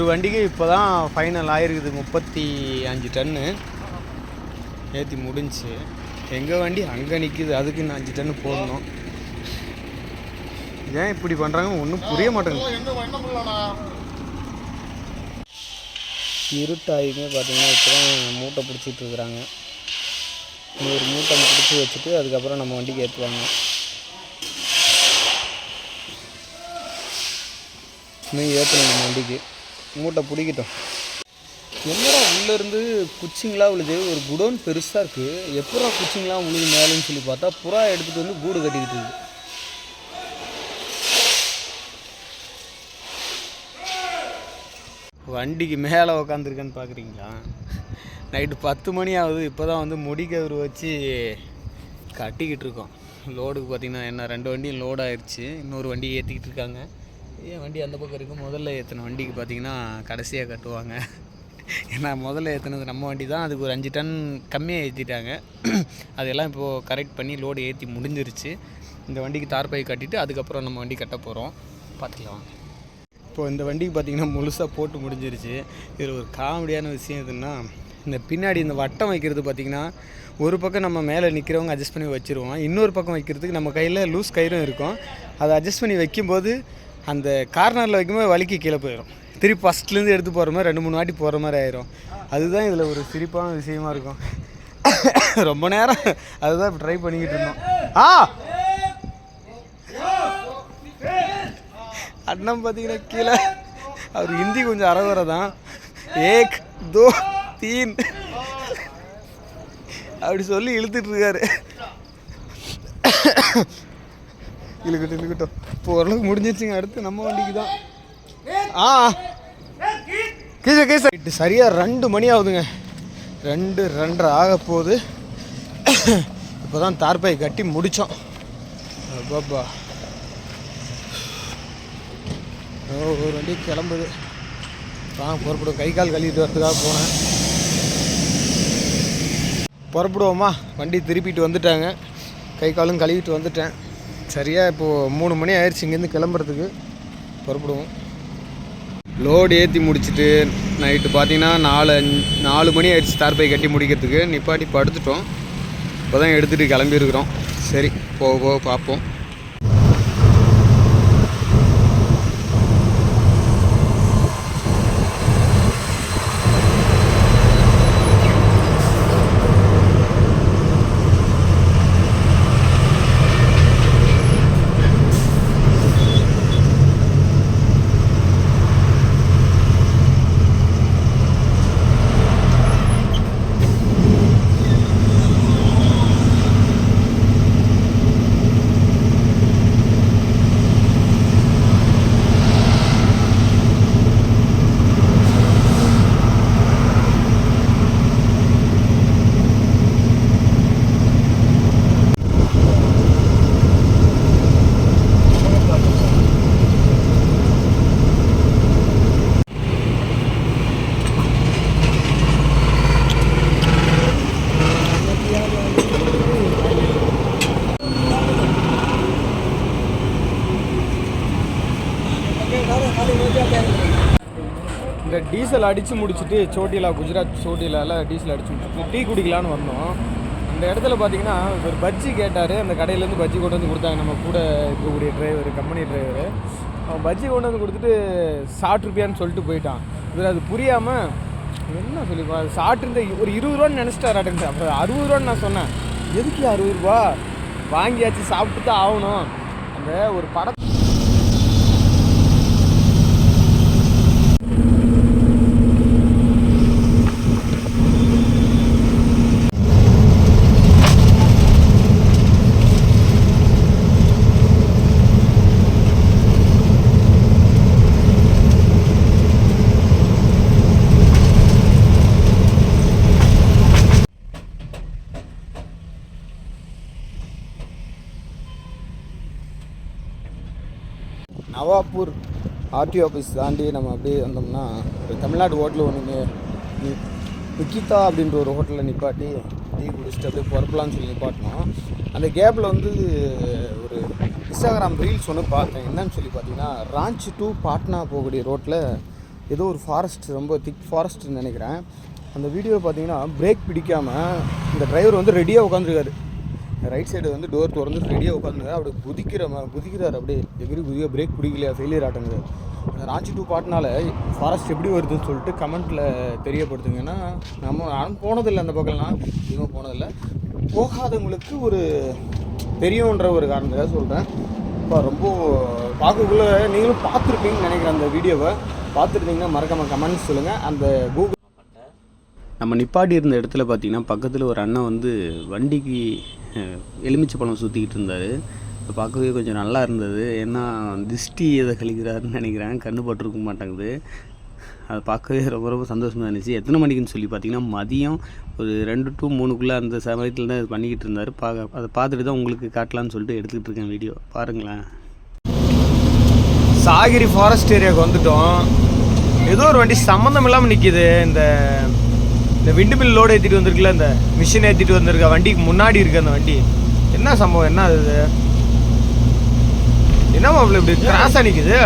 ஒரு வண்டிக்கு இப்போ தான் ஃபைனல் ஆயிருக்குது முப்பத்தி அஞ்சு டன்னு ஏற்றி முடிஞ்சுச்சு எங்கள் வண்டி அங்கே நிற்கிது அதுக்கு இன்னும் அஞ்சு டன்னு போடணும். ஏன் இப்படி பண்ணுறாங்க ஒன்றும் புரிய மாட்டேங்குது. இருட்டாயுமே பார்த்தீங்கன்னா இப்போ தான் மூட்டை பிடிச்சிட்டு இருக்கிறாங்க. ஒரு மூட்டை பிடிச்சி வச்சுட்டு அதுக்கப்புறம் நம்ம வண்டிக்கு ஏற்றுவாங்க இன்னும் ஏற்றணும் நம்ம வண்டிக்கு. மூட்டை பிடிக்கிட்டோம். என்னடா உள்ளேருந்து குச்சிங்களாக விழுது? ஒரு குடோன் பெருசாக இருக்குது எப்படா குச்சிங்களாக விழுது மேலேன்னு சொல்லி பார்த்தா புறா எடுத்துகிட்டு வந்து கூடு கட்டிக்கிட்டு இருக்குது வண்டிக்கு மேலே உக்காந்துருக்கேன்னு பார்க்குறீங்களா? நைட்டு பத்து மணி ஆகுது. இப்போ தான் வந்து முடிக்கவர் வச்சு கட்டிக்கிட்டு இருக்கோம். லோடுக்கு பார்த்தீங்கன்னா என்ன ரெண்டு வண்டியும் லோடு ஆயிடுச்சு இன்னொரு வண்டி ஏற்றிக்கிட்டு இருக்காங்க. ஏன் வண்டி அந்த பக்கம் இருக்குது முதல்ல ஏற்றின வண்டிக்கு பார்த்தீங்கன்னா கடைசியாக கட்டுவாங்க. ஏன்னா முதல்ல ஏற்றினது நம்ம வண்டி தான். அதுக்கு ஒரு அஞ்சு டன் கம்மியாக ஏற்றிட்டாங்க அதெல்லாம் இப்போது கரெக்ட் பண்ணி லோடு ஏற்றி முடிஞ்சிருச்சு. இந்த வண்டிக்கு தார்பாய் கட்டிட்டு அதுக்கப்புறம் நம்ம வண்டி கட்ட போகிறோம் பார்த்துக்கலாம் இப்போது இப்போ இந்த வண்டிக்கு பார்த்தீங்கன்னா முழுசாக போட்டு முடிஞ்சிருச்சு. இதில் ஒரு காமெடியான விஷயம் எதுன்னா இந்த பின்னாடி இந்த வட்டம் வைக்கிறது பார்த்தீங்கன்னா ஒரு பக்கம் நம்ம மேலே நிற்கிறவங்க அட்ஜஸ்ட் பண்ணி வச்சுருவோம். இன்னொரு பக்கம் வைக்கிறதுக்கு நம்ம கையில் லூஸ் கயிறும் இருக்கும். அதை அட்ஜஸ்ட் பண்ணி வைக்கும்போது அந்த கார்னரில் வைக்கும்போது வலிக்கு கீழே போயிடும் திருப்பி ஃபஸ்ட்லேருந்து எடுத்து போகிற மாதிரி ரெண்டு மூணு வாட்டி போகிற மாதிரி ஆயிரும். அதுதான் இதில் ஒரு சிரிப்பான விஷயமா இருக்கும். ரொம்ப நேரம் அதுதான் ட்ரை பண்ணிக்கிட்டு இருந்தோம். ஆ! அண்ணன் பார்த்தீங்கன்னா கீழே அவர் ஹிந்தி கொஞ்சம் அறகுறை தான். ஏக் தோ தீன். அப்படி சொல்லி இழுத்துட்டு இருக்காரு. இழுக்கட்டும் இழுக்கட்டும். இப்போ ஓரளவுக்கு முடிஞ்சிருச்சுங்க அடுத்து நம்ம வண்டிக்கு தான். ஆ. கீழ கீழ. சரியாக ரெண்டு மணி ஆகுதுங்க. ரெண்டு ரெண்டரை ஆக போகுது. இப்போ தான் தார்பாய் கட்டி முடித்தோம் பாப்பா ஒரு வண்டி கிளம்புது. வாங்க புறப்படும் கை கால் கழுவிட்டு வரதுக்காக போனேன். புறப்படுவோமா? வண்டி திருப்பிட்டு வந்துட்டாங்க. கை காலும் கழுவிட்டு வந்துட்டேன். சரியாக இப்போது மூணு மணி ஆயிடுச்சு இங்கேருந்து கிளம்புறதுக்கு. புறப்படுவோம். லோடு ஏற்றி முடிச்சுட்டு நைட்டு பார்த்தீங்கன்னா நாலு நாலு மணி ஆயிடுச்சு தார்பை கட்டி முடிக்கிறதுக்கு. நிப்பாட்டி படுத்துட்டோம். இப்போ தான் எடுத்துகிட்டு கிளம்பியிருக்கிறோம். சரி போக போக பார்ப்போம். இந்த டீசல் அடித்து முடிச்சுட்டு சோட்டிலா குஜராத் சோட்டிலால டீசல் அடித்து முடிச்சுட்டு டீ குடிக்கலான்னு வந்தோம். அந்த இடத்துல பார்த்தீங்கன்னா ஒரு பஜ்ஜி கேட்டார். அந்த கடையிலேருந்து பஜ்ஜி கொண்டு வந்து கொடுத்தாங்க. நம்ம கூட இருக்கக்கூடிய டிரைவர் கம்பெனி டிரைவர் அவன் பஜ்ஜி கொண்டு வந்து கொடுத்துட்டு சாப்பிட்ருப்பியான்னு சொல்லிட்டு போயிட்டான். இவர் அது புரியாமல் என்ன சொல்லிப்பா சாப்பிட்டு ஒரு இருபது ரூபான்னு நினச்சிட்டாராட்டன் அப்புறம் அறுபது ரூபான்னு நான் சொன்னேன். எதுக்கு அறுபது ரூபா? வாங்கியாச்சு சாப்பிட்டு தான் ஆகணும். அந்த ஒரு படம் ஆர்டிஓ ஆஃபீஸ் தாண்டி நம்ம அப்படியே வந்தோம்னா ஒரு தமிழ்நாடு ஹோட்டல் ஒன்று நிக்கிதா அப்படின்ற ஒரு ஹோட்டலில் நிப்பாட்டி டீ குடிச்சிட்டு அப்படியே புறப்பலான்னு சொல்லி நிப்பாட்டினோம். அந்த கேப்பில் வந்து ஒரு இன்ஸ்டாகிராம் ரீல்ஸ் ஒன்று பார்த்தேன். என்னன்னு சொல்லி பார்த்தீங்கன்னா ராஞ்சி டு பாட்னா போகக்கூடிய ரோட்டில் ஏதோ ஒரு ஃபாரஸ்ட் ரொம்ப திக் ஃபாரஸ்ட்னு நினைக்கிறேன். அந்த வீடியோவில் பார்த்தீங்கன்னா பிரேக் பிடிக்காமல் இந்த டிரைவர் வந்து ரெடியாக உட்காந்துருக்காரு ரைட் சைடு வந்து டோர் திறந்து ரெடியாக உட்காந்துருக்காரு அப்படி குதிக்கிற குதிக்கிறார். அப்படியே எகிரி குதிக்க பிரேக் பிடிக்கலையா? ஃபெயிலியர் ஆட்டங்குது அந்த ராஞ்சி டூ பாட்னால ஃபாரஸ்ட் எப்படி வருதுன்னு சொல்லிட்டு கமெண்ட்டில் தெரியப்படுத்துங்க. ஏன்னா நம்ம நானும் போனதில்லை அந்த பக்கம்லாம். இன்னும் போனதில்லை. போகாதவங்களுக்கு ஒரு தெரியுன்ற ஒரு காரணத்துக்காக சொல்கிறேன் இப்போ ரொம்ப பார்க்கக்குள்ளே நீங்களும் பார்த்துருப்பீங்கன்னு நினைக்கிறேன் அந்த வீடியோவை பார்த்துருந்தீங்கன்னா மறக்காமல் கமெண்ட்ஸ் சொல்லுங்கள் அந்த கூகுள் நம்ம நிப்பாட்டி இருந்த இடத்துல பார்த்தீங்கன்னா பக்கத்தில் ஒரு அண்ணன் வந்து வண்டிக்கு எலுமிச்சை பழம் சுற்றிக்கிட்டு இருந்தார். அதை பார்க்கவே கொஞ்சம் நல்லா இருந்தது. ஏன்னா திஷ்டி எதை கழிக்கிறாருன்னு நினைக்கிறேன். கண்ணு பட்டிருக்க மாட்டேங்குது. அதை பார்க்கவே ரொம்ப ரொம்ப சந்தோஷமாக இருந்துச்சு. எத்தனை மணிக்குன்னு சொல்லி பார்த்தீங்கன்னா மதியம் ஒரு ரெண்டு டு மூணுக்குள்ளே அந்த சமயத்தில் தான் இது பண்ணிக்கிட்டு இருந்தார். பார்க்க அதை பார்த்துட்டு தான் உங்களுக்கு காட்டலான்னு சொல்லிட்டு எடுத்துக்கிட்டு இருக்கேன் வீடியோ. பாருங்களேன். சாகிரி ஃபாரஸ்ட் ஏரியாவுக்கு வந்துட்டோம். ஏதோ ஒரு வண்டி சம்மந்தம் இல்லாமல் நிற்கிது இந்த இந்த விண்டு மில் லோடு ஏற்றிட்டு வந்திருக்குல்ல இந்த மிஷின் ஏற்றிட்டு வந்திருக்க வண்டிக்கு முன்னாடி இருக்கு அந்த வண்டி. என்ன சம்பவம்? என்ன அது? என்ன மாப்பிள்ள இப்படி கிராஸாக நிற்குது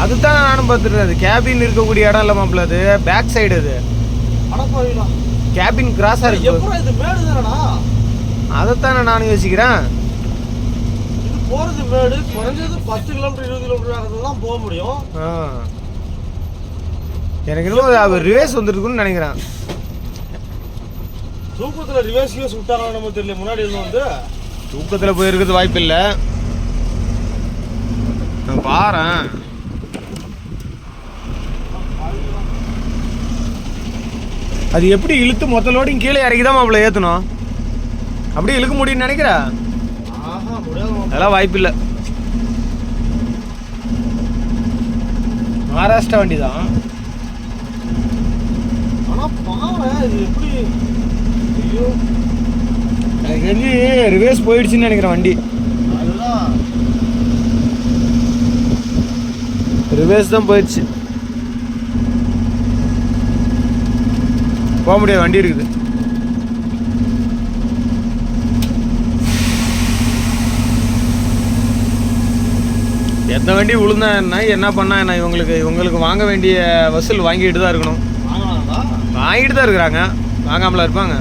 அதுதான் நானும் பார்த்துருக்கேன் அது கேபின் இருக்கக்கூடிய இடம் இல்லை மாப்பிள்ள அது. பேக் சைடு அது. கேபின் கிராஸாக இருக்கு. அதைத்தானே நானும் யோசிக்கிறேன். இது போறது மேடு குறைஞ்சது பத்து கிலோமீட்டர் இருபது கிலோமீட்டர் தான் போக முடியும். எனக்கு இன்னும் அவர் ரிவேஸ் வந்துருக்குன்னு நினைக்கிறேன். தூக்கத்துல ரிவர்ஸ் கிவர்ஸ் விட்டாங்களா நம்ம தெரியல. முன்னாடி இருந்து வந்து தூக்கத்தில் போயிருக்கிறது வாய்ப்பு இல்லை நான் பாரேன் அது எப்படி இழுத்து மொத்த லோடிங் கீழே இறக்கி தான் மாப்பிள்ள ஏற்றணும் அப்படியே இழுக்க முடியும்னு நினைக்கிற? ஆஹா முடியாது மாமா. அதெல்லாம் வாய்ப்பு இல்லை மகாராஷ்டிரா வண்டி தான் பாரு எப்படி ஐயோ எனக்கு தெரிஞ்சு ரிவேஸ் போயிடுச்சுன்னு நினைக்கிறேன் வண்டி அதுதான் ரிவேஸ் தான் போயிடுச்சு போக முடியாது வண்டி இருக்குது எந்த வண்டி விழுந்தா என்ன என்ன பண்ணா என்ன? இவங்களுக்கு இவங்களுக்கு வாங்க வேண்டிய வசூல் வாங்கிட்டு தான் இருக்கணும். வாங்கிட்டு தான் இருக்கிறாங்க. வாங்காமலாம் இருப்பாங்க.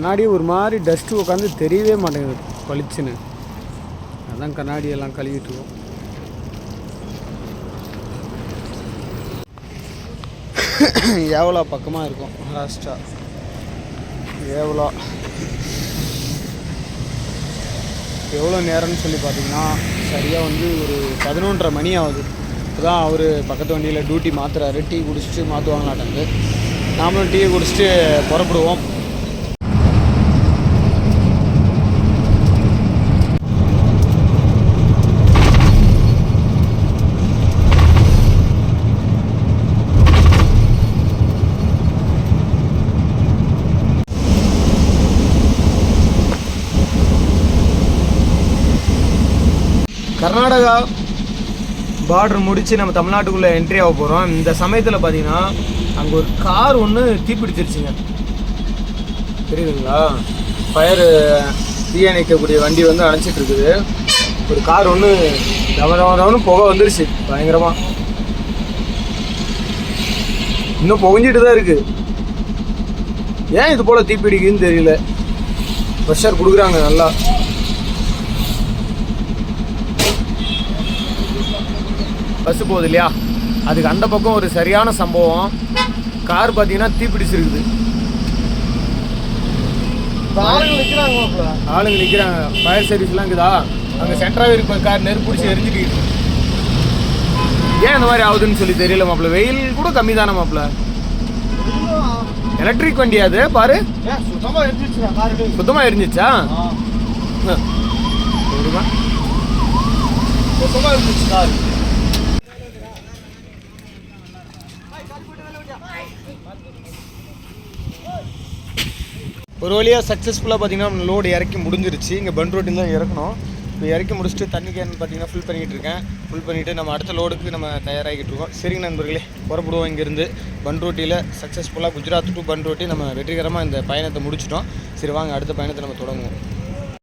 கண்ணாடி ஒரு மாதிரி டஸ்ட்டு உட்காந்து தெரியவே மாட்டேங்குது பளிச்சுன்னு. அதான் கண்ணாடி எல்லாம் கழுவிட்டு ஏவலா பக்கமாக இருக்கும் மகாராஷ்டிரா ஏவலா. எவ்வளோ நேரம்னு சொல்லி பார்த்தீங்கன்னா சரியாக வந்து ஒரு பதினொன்றரை மணி ஆகுது. இப்போதான் அவர் பக்கத்து வண்டியில் டியூட்டி மாற்றுறாரு டீ குடிச்சிட்டு மாற்றுவாங்களாட்டாங்க நாமளும் டீ குடிச்சிட்டு புறப்படுவோம். கர்நாடகா பார்டர் முடித்து நம்ம தமிழ்நாட்டுக்குள்ளே என்ட்ரி ஆக போகிறோம் இந்த சமயத்தில் பார்த்தீங்கன்னா அங்கே ஒரு கார் ஒன்று தீப்பிடிச்சிருச்சுங்க. தெரியுதுங்களா ஃபயர் தீயணைக்கக்கூடிய வண்டி வந்து அணைச்சிட்டு இருக்குது ஒரு கார் ஒன்று தவறவனு புகை வந்துருச்சு பயங்கரமாக இன்னும் புகஞ்சிட்டு தான் இருக்குது ஏன் இது போல் தீப்பிடிக்குதுன்னு தெரியல. ப்ரெஷர் கொடுக்குறாங்க நல்லா. பஸ் போகுது இல்லையா? அதுக்கு அந்த பக்கம் ஒரு சரியான சம்பவம். கார் பார்த்தீங்கன்னா தீப்பிடிச்சிருக்குது ஆளுங்க மாப்பிள்ள ஆளுங்க நிற்கிறாங்க ஃபயர் சர்வீஸ்லாம் இருக்குதா? அங்கே சென்ட்ராக இருக்க கார் நெருப்பு பிடிச்சி எரிஞ்சிட்டு. ஏன் இந்த மாதிரி ஆகுதுன்னு சொல்லி தெரியல மாப்பிள்ள. வெயில் கூட கம்மி தானே மாப்பிள்ள. எலக்ட்ரிக் வண்டி அது பாரு. சுத்தமாக எரிஞ்சிச்சா? ஆ. சரிம்மா. சுத்தமா இருந்துச்சு காரு. ஒரு வழியாக சக்ஸஸ்ஃபுல்லாக பார்த்தீங்கன்னா லோடு இறக்கி முடிஞ்சிருச்சு. இங்கே பன் ரோட்டில் தான் இறக்கணும். இப்போ இறக்கி முடிச்சுட்டு தண்ணி கேன் பார்த்தீங்கன்னா ஃபில் பண்ணிகிட்டு இருக்கேன். ஃபில் பண்ணிவிட்டு நம்ம அடுத்த லோடுக்கு நம்ம தயாராகிட்டு இருக்கோம். சரிங்க நண்பர்களே புறப்படுவோம் இங்கேருந்து. பன் ரோட்டியில் சக்ஸஸ்ஃபுல்லாக குஜராத் டு பன் ரோட்டி நம்ம வெற்றிகரமாக இந்த பயணத்தை முடிச்சிட்டோம். சரி வாங்க அடுத்த பயணத்தை நம்ம தொடங்குவோம்.